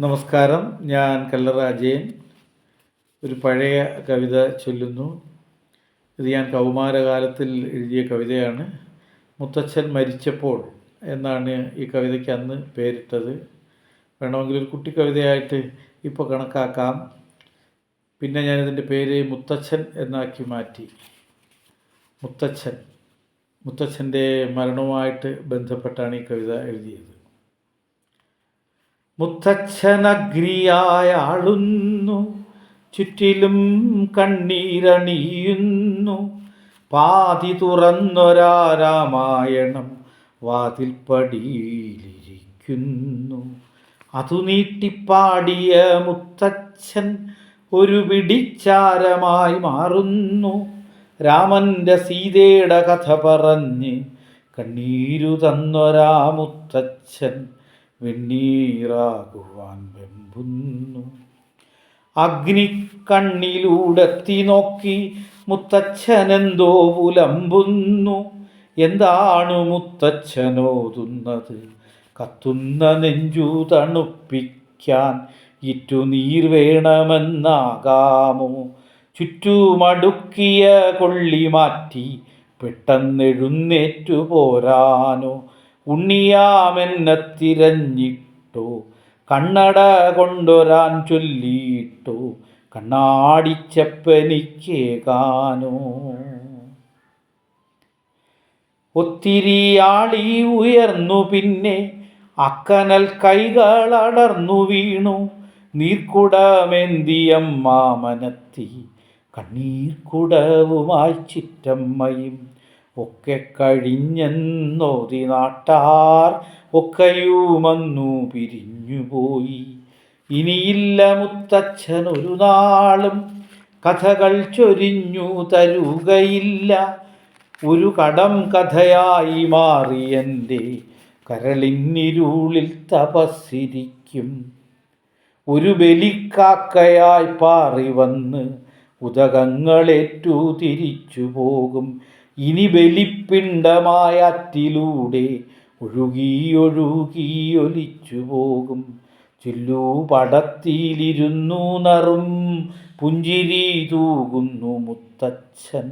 നമസ്കാരം. ഞാൻ കല്ലറ ഒരു പഴയ കവിത ചൊല്ലുന്നു. ഇത് ഞാൻ കൗമാരകാലത്തിൽ എഴുതിയ കവിതയാണ്. മുത്തച്ഛൻ മരിച്ചപ്പോൾ എന്നാണ് ഈ കവിതയ്ക്ക് അന്ന് പേരിട്ടത്. വേണമെങ്കിൽ ഒരു കുട്ടി കവിതയായിട്ട് ഇപ്പോൾ കണക്കാക്കാം. പിന്നെ ഞാനിതിന്റെ പേര് മുത്തച്ഛൻ എന്നാക്കി മാറ്റി. മുത്തച്ഛൻ. മുത്തച്ഛന്റെ മരണവുമായിട്ട് ബന്ധപ്പെട്ടാണ് ഈ കവിത എഴുതിയത്. മുത്തച്ഛനഗ്നിയായ ആളുന്നു ചുറ്റിലും കണ്ണീരണിയുന്നു. പാതി തുറന്നൊരാ രാമായണം വാതിൽപ്പടിയിലിരിക്കുന്നു അതു നീട്ടിപ്പാടിയ മുത്തച്ഛൻ ഒരു പിടിച്ചാരമായി മാറുന്നു. രാമന്റെ സീതയുടെ കഥ പറഞ്ഞ് കണ്ണീരു തന്നൊരാ മുത്തച്ഛൻ വെണ്ണീറാകുവാൻ വെമ്പുന്നു. അഗ്നി കണ്ണിലൂടെത്തി നോക്കി മുത്തച്ഛനെന്തോ പുലമ്പുന്നു എന്താണ് മുത്തച്ഛനോതുന്നത്? കത്തുന്ന നെഞ്ചു തണുപ്പിക്കാൻ ഇറ്റുനീർ വേണമെന്നാകാമോ? ചുറ്റുമടുക്കിയ കൊള്ളി മാറ്റി പെട്ടെന്നെഴുന്നേറ്റു പോരാനോ? ഉണ്ണിയാമെന്നെ തിരഞ്ഞിട്ടു കണ്ണട കൊണ്ടൊരാൻ ചൊല്ലിയിട്ടോ കണ്ണാടിച്ചപ്പനിക്കേകാനോ. ഒത്തിരി ആളി ഉയർന്നു പിന്നെ അക്കനൽ കൈകളടർന്നു വീണു. നീർക്കുടമെന്തിയമ്മാമനത്തി. കണ്ണീർക്കുടവുമായി ചിറ്റമ്മയും ഒക്കെ കഴിഞ്ഞെന്നോതി നാട്ടാർ ഒക്കെയുമന്നു പിരിഞ്ഞുപോയി. ഇനിയില്ല മുത്തച്ഛൻ ഒരു നാളും കഥകൾ ചൊരിഞ്ഞു തരുകയില്ല. ഒരു കടം കഥയായി മാറി എന്റെ കരളിന്നിരുളിൽ തപസ്സിരിക്കും. ഒരു ബലിക്കാക്കയായി പാറി വന്ന് ഉദകങ്ങളേറ്റു തിരിച്ചു പോകും ഇനി ബലിപ്പിണ്ടമായ അറ്റിലൂടെ ഒഴുകി ഒഴുകി ഒലിച്ചു പോകും. ചില്ലു പടത്തിയിലിരുന്നു നറും പുഞ്ചിരി തൂകുന്നു മുത്തച്ഛൻ.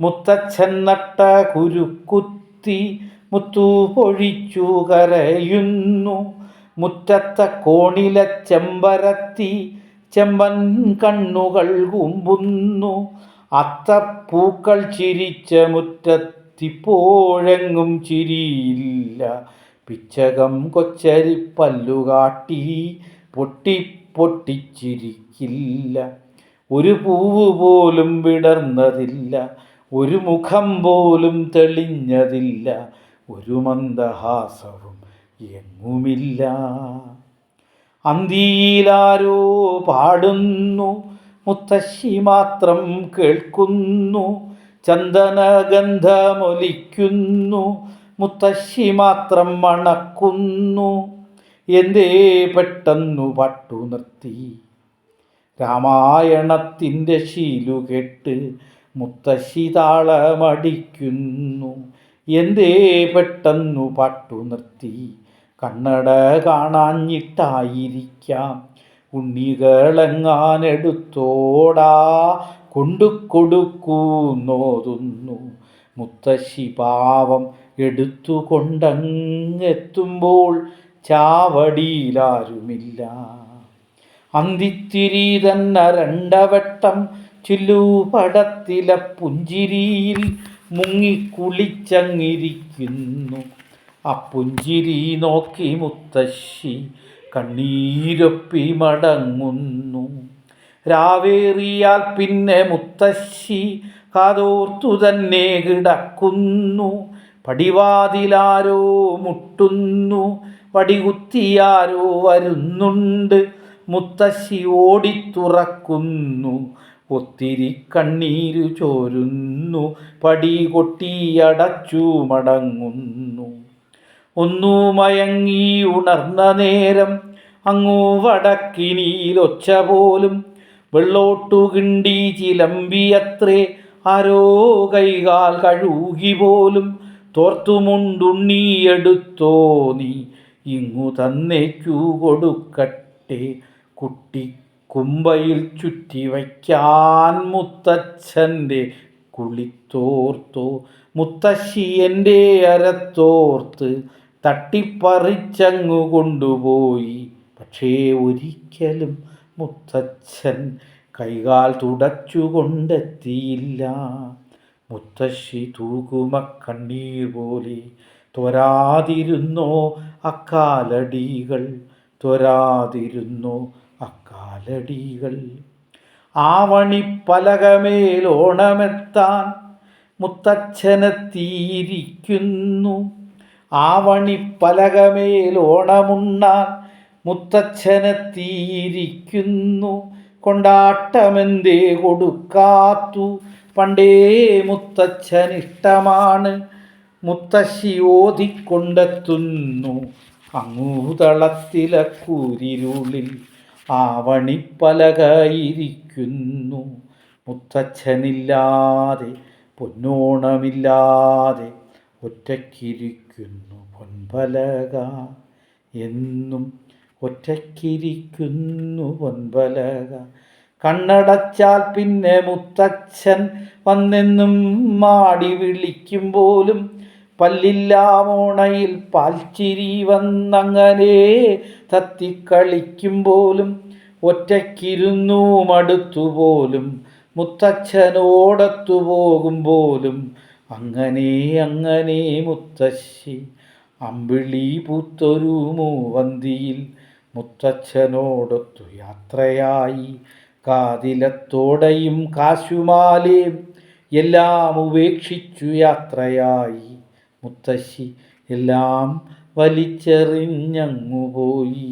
മുത്തച്ഛൻ നട്ട കുരുക്കുത്തി മുത്തു പൊഴിച്ചു കരയുന്നു. മുറ്റത്തെ കോണില ചെമ്പരത്തി ചെമ്പൻ കണ്ണുകൾ കുമ്പുന്നു. അത്തപ്പൂക്കൾ ചിരിച്ച മുറ്റത്തിപ്പോഴെങ്ങും ചിരിയില്ല. പിച്ചകം കൊച്ചരി പല്ലുകാട്ടി പൊട്ടി പൊട്ടിച്ചിരിക്കില്ല. ഒരു പൂവ് പോലും വിടർന്നതില്ല. ഒരു മുഖം പോലും തെളിഞ്ഞതില്ല. ഒരു മന്ദഹാസവും എങ്ങുമില്ല. അന്തിയിലാരോ പാടുന്നു. മുത്തശ്ശി മാത്രം കേൾക്കുന്നു ചന്ദനഗന്ധമൊലിക്കുന്നു മുത്തശ്ശി മാത്രം മണക്കുന്നു എന്തേ പെട്ടെന്നു പട്ടു നിർത്തി. രാമായണത്തിന്റെ ശീലു കെട്ട് മുത്തശ്ശി താളമടിക്കുന്നു എന്തേ പെട്ടെന്നു പട്ടു നിർത്തി. കണ്ണട കാണാഞ്ഞിട്ടായിരിക്കാം ഉണ്ണികളെങ്ങാനെടുത്തോടാ കൊണ്ടു കൊടുക്കൂന്നോതുന്നു മുത്തശ്ശി പാവം എടുത്തുകൊണ്ടങ്ങെത്തുമ്പോൾ ചാവടിയിലാരുമില്ല. അന്തിത്തിരി തന്നെ രണ്ടവട്ടം ചില്ലുപടത്തിലെ പുഞ്ചിരിയിൽ മുങ്ങിക്കുളിച്ചങ്ങിരിക്കുന്നു. ആ പുഞ്ചിരി നോക്കി മുത്തശ്ശി കണ്ണീരൊപ്പി മടങ്ങുന്നു. രാവേറിയാൽ പിന്നെ മുത്തശ്ശി കാതോർത്തു തന്നെ കിടക്കുന്നു. പടിവാതിലാരോ മുട്ടുന്നു പടികുത്തിയാരോ വരുന്നുണ്ട്. മുത്തശ്ശി ഓടിത്തുറക്കുന്നു ഒത്തിരി കണ്ണീര് ചോരുന്നു പടി കൊട്ടിയടച്ചു മടങ്ങുന്നു. ഒന്നു മയങ്ങി ഉണർന്ന നേരം അങ്ങു വടക്കിനിയിലൊച്ച പോലും വെള്ളോട്ടു കിണ്ടി ചിലമ്പിയത്രേ ആരോ കൈകാൽ കഴുകി പോലും തോർത്തുമുണ്ടുണ്ണിയെടുത്തോ നീ ഇങ്ങു തന്നേക്കു കൊടുക്കട്ടെ കുട്ടി കുമ്പയിൽ ചുറ്റി വയ്ക്കാൻ മുത്തച്ഛന്റെ കുളിത്തോർത്തോ മുത്തശ്ശി എന്റെ അരത്തോർത്ത് തട്ടിപ്പറിച്ചങ്ങു കൊണ്ടുപോയി പക്ഷേ ഒരിക്കലും മുത്തച്ഛൻ കൈകാൽ തുടച്ചുകൊണ്ടെത്തിയില്ല. മുത്തശ്ശി തൂകുമക്കണ്ണീർ പോലെ തൊരാതിരുന്നോ അക്കാലടികൾ? തൊരാതിരുന്നോ അക്കാലടികൾ? ആവണിപ്പലകമേൽ ഓണമെത്താൻ മുത്തച്ഛനെത്തിയിരിക്കുന്നു. ആവണിപ്പലകമേൽ ഓണമുണ്ണാൻ മുത്തച്ഛനെത്തിയിരിക്കുന്നു കൊണ്ടാട്ടമെന്തേ കൊടുക്കാത്തു? പണ്ടേ മുത്തച്ഛനിഷ്ടമാണ് മുത്തശ്ശി ഓതിക്കൊണ്ടെത്തുന്നു. അങ്ങൂതളത്തിലെ കൂരിരുളിൽ ആവണിപ്പലകയിരിക്കുന്നു മുത്തച്ഛനില്ലാതെ പൊന്നോണമില്ലാതെ ഒറ്റയ്ക്കിരിക്കുന്നു പൊൻപലക എന്നും ഒറ്റയ്ക്കിരിക്കുന്നു പൊൻപലക. കണ്ണടച്ചാൽ പിന്നെ മുത്തച്ഛൻ വന്നെന്നും മാടി വിളിക്കും പോലും പല്ലില്ലാമോണയിൽ പാൽച്ചിരി വന്നങ്ങനെ തത്തിക്കളിക്കും പോലും ഒറ്റയ്ക്കിരുന്നു മടുത്തുപോലും മുത്തച്ഛനോടത്തു പോകും പോലും അങ്ങനെ അങ്ങനെ മുത്തശ്ശി. അമ്പിളി പൂത്തൊരു മൂവന്തിയിൽ മുത്തച്ഛനോടൊത്തു യാത്രയായി. കാതിലത്തോടെയും കാശുമാലയും എല്ലാം ഉപേക്ഷിച്ചു യാത്രയായി. മുത്തശ്ശി എല്ലാം വലിച്ചെറിഞ്ഞങ്ങു പോയി.